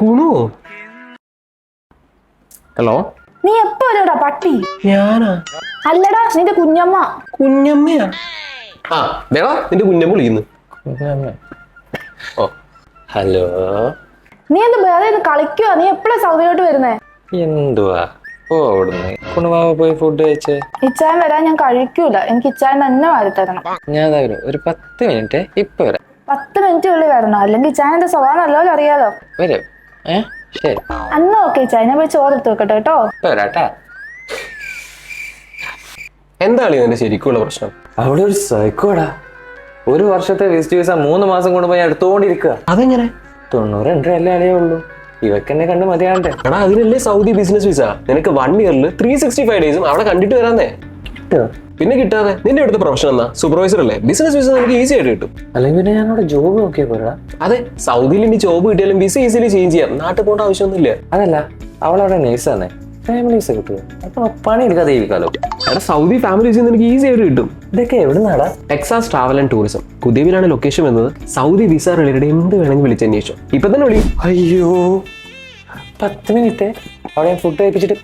കുണു? Hello? നീ എപ്പോ വരൂടാ പട്ടി? ഞാനാ. അല്ലടാ നിന്റെ കുഞ്ഞമ്മ. കുഞ്ഞമ്മയാ? ആ ദേവാ നിന്റെ കുഞ്ഞമ്മ വിളിക്കുന്നു. ഓ ഹലോ? നീ എന്ത് വേറെ ഇത് കളിക്കുവാ? നീ എപ്പോഴാ സൗദിയോട്ട് വരുന്നേ? എന്തുവാ? ഓ അവിടുന്ന്. കുണുമാവ് പോയി ഫുഡ് കഴിച്ച്. ഇച്ചായൻ വരാൻ ഞാൻ കഴിക്കൂല. എനിക്ക് ഇച്ചായൻ തന്നെ വാരി തരണം. ഞാൻ ദാ വരും. ഒരു പത്ത് മിനിറ്റ് ഇപ്പൊ വരാം. പത്ത് മിനിറ്റ് ഉള്ളിൽ വരണം. അല്ലെങ്കിൽ ഇച്ചായന്റെ സ്വഭാവം നല്ലപോലെ അറിയാലോ. വരും. ഏ? ശരി. അന്ന് ഓക്കെ ഇച്ചായ ഞാൻ പോയി ചോറ് എടുത്ത് വെക്കട്ടെ കേട്ടോ. ഇപ്പൊ വരാട്ടാ. എന്താണ് ഇതിന്റെ ശരിക്കുള്ള പ്രശ്നം? അവിടെ ഒരു സൈക്കോടാ ഒരു വർഷത്തെ വിസിറ്റ് വിസ മൂന്ന് മാസം കൊണ്ട് പോയി എടുത്തോണ്ടിരിക്കുക അതെങ്ങനെ? തൊണ്ണൂറ് രണ്ടര അല്ലേ അലേ ഉള്ളൂ. ഇവക്കെന്നെ കണ്ട് മതിയാണ്ടേ എടാ അതിനല്ലേ സൗദി ബിസിനസ് വിസ നിനക്ക് വൺ ഇയറിൽ ത്രീ സിക്സ്റ്റി ഫൈവ് ഡേയ്സും അവിടെ കണ്ടിട്ട് വരാന്നേ. പിന്നെ കിട്ടാതെ നിന്റെ അടുത്ത പ്രൊഫഷൻ എന്നാ? സൂപ്പർവൈസർ അല്ലേ? ബിസിനസ് വിസ നമുക്ക് ഈസി ആയിട്ട് കിട്ടും. അല്ലെങ്കിൽ പിന്നെ ഞാൻ അവിടെ ജോബ് നോക്കിയാ പോരാ. അതെ സൗദിയിൽ ഇനി ജോബ് കിട്ടിയാലും വിസ ഈസിലി ചേഞ്ച് ചെയ്യാം. നാട്ടിൽ പോകേണ്ട ആവശ്യമൊന്നുമില്ല. അതല്ല അവളവിടെ നേഴ്സാണേ ഫാമിലീസ് കിട്ടും. അപ്പൊ പണി എടുക്കാതെ ഇരിക്കാലോ എടാ സൗദി ഫാമിലി വിസ നിനക്ക് ഈസി ആയിട്ട് കിട്ടും. ഇതൊക്കെ എവിടെ നാടാ ടെക്സാസ് ട്രാവൽ ആൻഡ് ടൂറിസം കുതിവിലാണ് ലൊക്കേഷൻ വന്നത് സൗദി വിസ റിലേറ്റഡ് എന്ത് വേണമെങ്കിൽ വിളിച്ചന്വേഷിച്ചു ഇപ്പൊ തന്നെ വിളി. അയ്യോ പത്ത് മിനിറ്റ് അവിടെ ഫുഡ് കഴിപ്പിച്ചിട്ട്